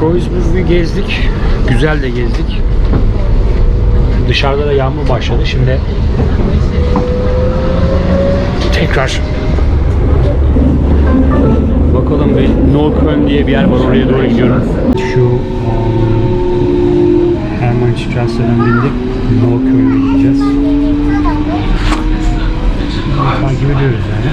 Kreuzburg'u gezdik. Güzel de gezdik. Dışarıda da yağmur başladı. Şimdi tekrar bakalım bir Norköln diye bir yer var. Oraya doğru gidiyorum. Şu um, Hermannstrasse'den bindik. Norköln'e gideceğiz. Takip ediyoruz yani.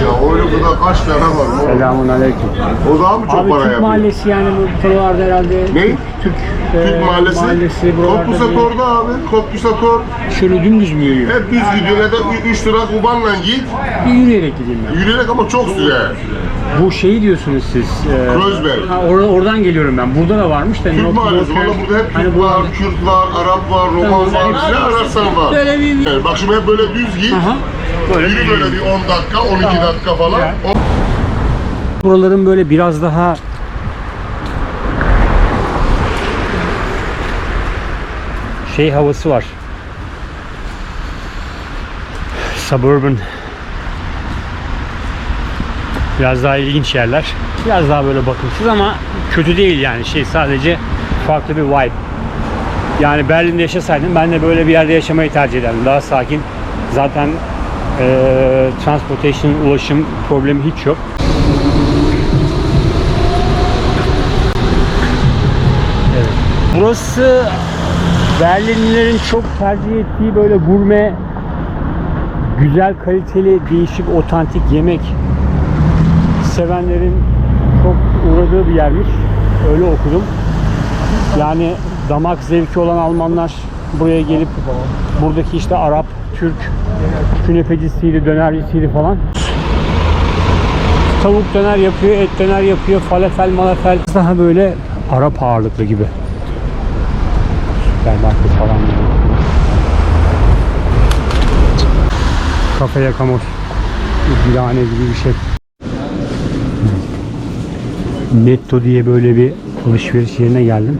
Ya öyle burada kaç tane var? Selamun aleyküm. O daha mı çok Abi para Türk yapıyor? mahallesi yani bu buralarda herhalde. Ne? Türk, Türk e, mahallesi. mahallesi buralarda. Koppusator'da abi. Koppusator. bir- Şöyle dümdüz mü yürüyor? Hep düz gidiyor. Ya da 3 lira kubanla git. Bir yürüyerek gideyim ben. Yürüyerek ama çok sürer. Bu şeyi diyorsunuz siz. E, Kreuzberg. Ha, or- oradan geliyorum ben. Burada da varmış da. Türk North- mahallesi. Valla burada hep Hani Türk bu- var, Kürt var, Arap var, Roman Tamam, var. Ne ararsan var. Böyle bir- Evet, bak şimdi hep böyle düz git. Aha. Böyle Yürü böyle bir 10 dakika, 12 dakika falan. Güzel. Buraların böyle biraz daha şey havası var. Suburban biraz daha ilginç yerler. Biraz daha böyle bakımsız ama kötü değil yani şey sadece farklı bir vibe. Yani Berlin'de yaşasaydım ben de böyle bir yerde yaşamayı tercih ederdim. Daha sakin. Zaten eee transportation, ulaşım problemi hiç yok. Burası Berlinlilerin çok tercih ettiği böyle gurme, güzel kaliteli, değişik, otantik yemek sevenlerin çok uğradığı bir yermiş. Öyle okudum. Yani damak zevki olan Almanlar buraya gelip buradaki işte Arap, Türk künepecisiydi, dönercisiydi falan. Tavuk döner yapıyor, et döner yapıyor, falafel malafel. Daha böyle Arap ağırlıklı gibi süpermarket falan yani. Kafe Yakamoz. Gülhane gibi bir şey. Netto diye böyle bir alışveriş yerine geldim.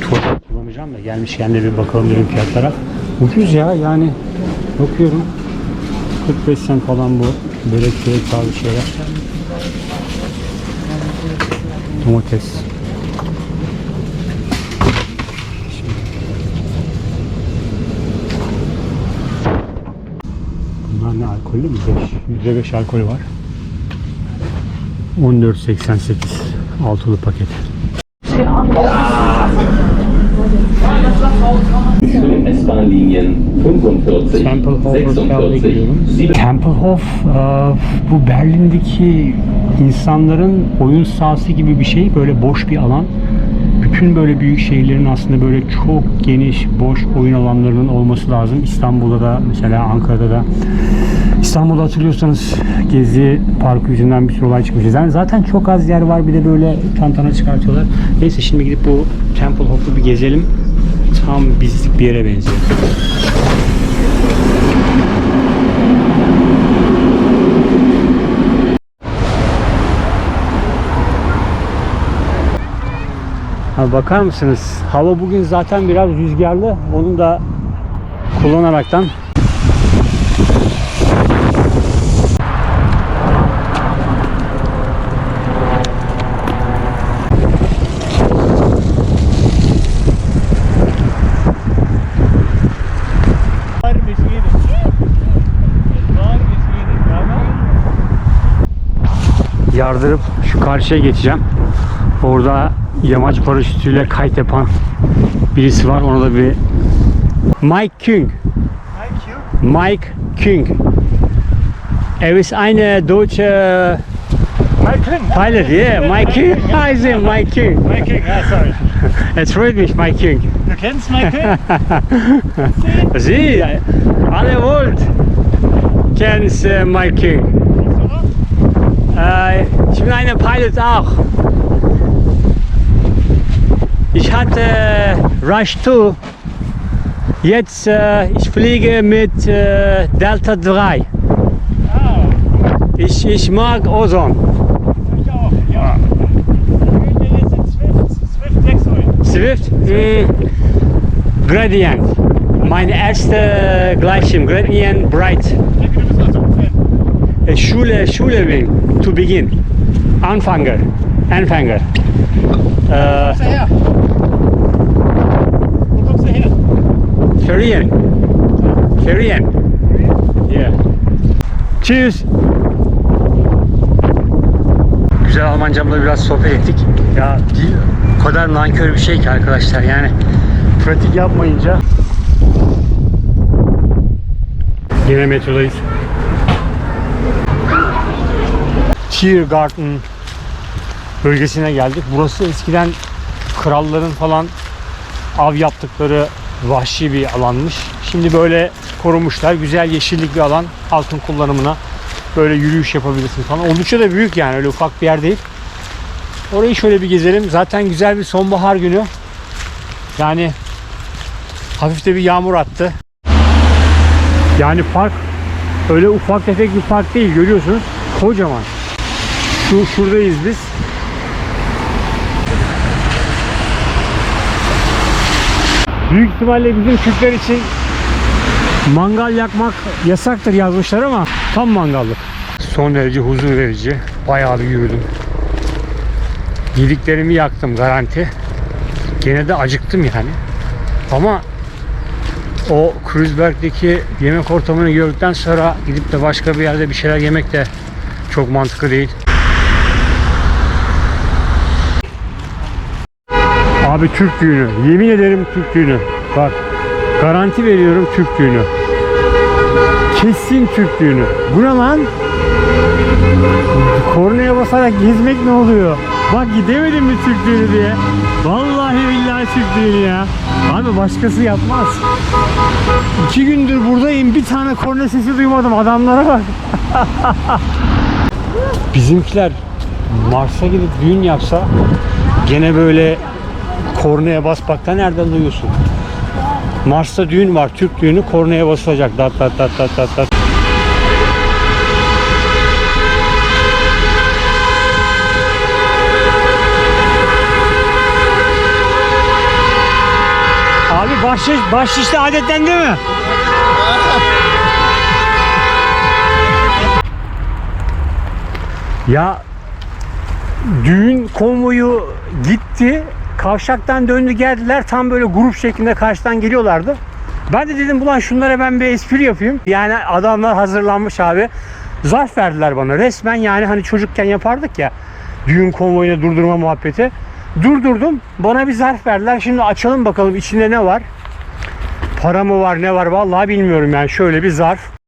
Tuvalet kullanacağım da gelmişken de bir bakalım dedim fiyatlara. Ucuz ya yani bakıyorum 45 sen falan bu börek börek tarzı şeyler. Domates. Bunlar ne alkollü mü? 5. %5 alkolü var. 14.88 altılı paket. S-Bahn-Linien 45, Tempelhof Hotel'de 46, gidiyorum. 7. Tempelhof bu Berlin'deki insanların oyun sahası gibi bir şey. Böyle boş bir alan. Bütün böyle büyük şehirlerin aslında böyle çok geniş, boş oyun alanlarının olması lazım. İstanbul'da da mesela Ankara'da da İstanbul'da hatırlıyorsanız Gezi Parkı yüzünden bir sürü olay çıkmış. Yani zaten çok az yer var bir de böyle tantana çıkartıyorlar. Neyse şimdi gidip bu Tempelhof'u bir gezelim. Tam bizlik bir yere benziyor. Ha, bakar mısınız? Hava bugün zaten biraz rüzgarlı. Onu da kullanaraktan yardırıp şu karşıya geçeceğim. Orada yamaç paraşütüyle kayıt yapan birisi var. Ona da bir Mike King. Mike King. Er ist eine deutsche Pilot, yeah, Mike King. I say Mike King. Mike King, ah, sorry. Es freut mich, Mike King. Du kennst Mike King? Sie, alle Welt kennt äh, Mike King. Äh, ich bin eine Pilot auch. Ich hatte äh, Rush 2. Jetzt äh, ich fliege mit äh, Delta 3. Ich, ich mag Ozon. Ich auch, ja. Swift? Swift? Gradient. Mein erster Gleitschirm, Gradient Bright. Äh, Schule, Schule will, zu Beginn. Anfänger, Anfänger. Her? Korean. Korean. Yeah. Cheers. Güzel Almancamla biraz sohbet ettik. Ya o kadar nankör bir şey ki arkadaşlar yani pratik yapmayınca Yine metrodayız. Tiergarten bölgesine geldik. Burası eskiden kralların falan av yaptıkları vahşi bir alanmış. Şimdi böyle korumuşlar. Güzel yeşillik bir alan. Halkın kullanımına böyle yürüyüş yapabilirsin falan. Oldukça da büyük yani öyle ufak bir yer değil. Orayı şöyle bir gezelim. Zaten güzel bir sonbahar günü. Yani hafif de bir yağmur attı. Yani park öyle ufak tefek bir park değil görüyorsunuz. Kocaman. Şu şuradayız biz. Büyük ihtimalle bizim Türkler için mangal yakmak yasaktır yazmışlar ama tam mangallık. Son derece huzur verici. Bayağı bir yürüdüm. Yediklerimi yaktım garanti. Gene de acıktım yani. Ama o Kreuzberg'deki yemek ortamını gördükten sonra gidip de başka bir yerde bir şeyler yemek de çok mantıklı değil. Abi Türk düğünü. Yemin ederim Türk düğünü. Bak garanti veriyorum Türk düğünü. Kesin Türk düğünü. Bu ne lan? Kornaya basarak gezmek ne oluyor? Bak gidemedim mi Türk düğünü diye. Vallahi billahi Türk düğünü ya. Abi başkası yapmaz. İki gündür buradayım. Bir tane korna sesi duymadım. Adamlara bak. Bizimkiler Mars'a gidip düğün yapsa gene böyle kornaya basmakta nereden duyuyorsun? Mars'ta düğün var. Türk düğünü kornaya basılacak. Dat dat dat dat dat dat. Abi bahşiş, bahşişte adetlendi mi? Ya düğün konvoyu gitti. Kavşaktan döndü geldiler. Tam böyle grup şeklinde karşıdan geliyorlardı. Ben de dedim ulan şunlara ben bir espri yapayım. Yani adamlar hazırlanmış abi. Zarf verdiler bana. Resmen yani hani çocukken yapardık ya. Düğün konvoyunu durdurma muhabbeti. Durdurdum. Bana bir zarf verdiler. Şimdi açalım bakalım içinde ne var. Para mı var ne var vallahi bilmiyorum yani. Şöyle bir zarf.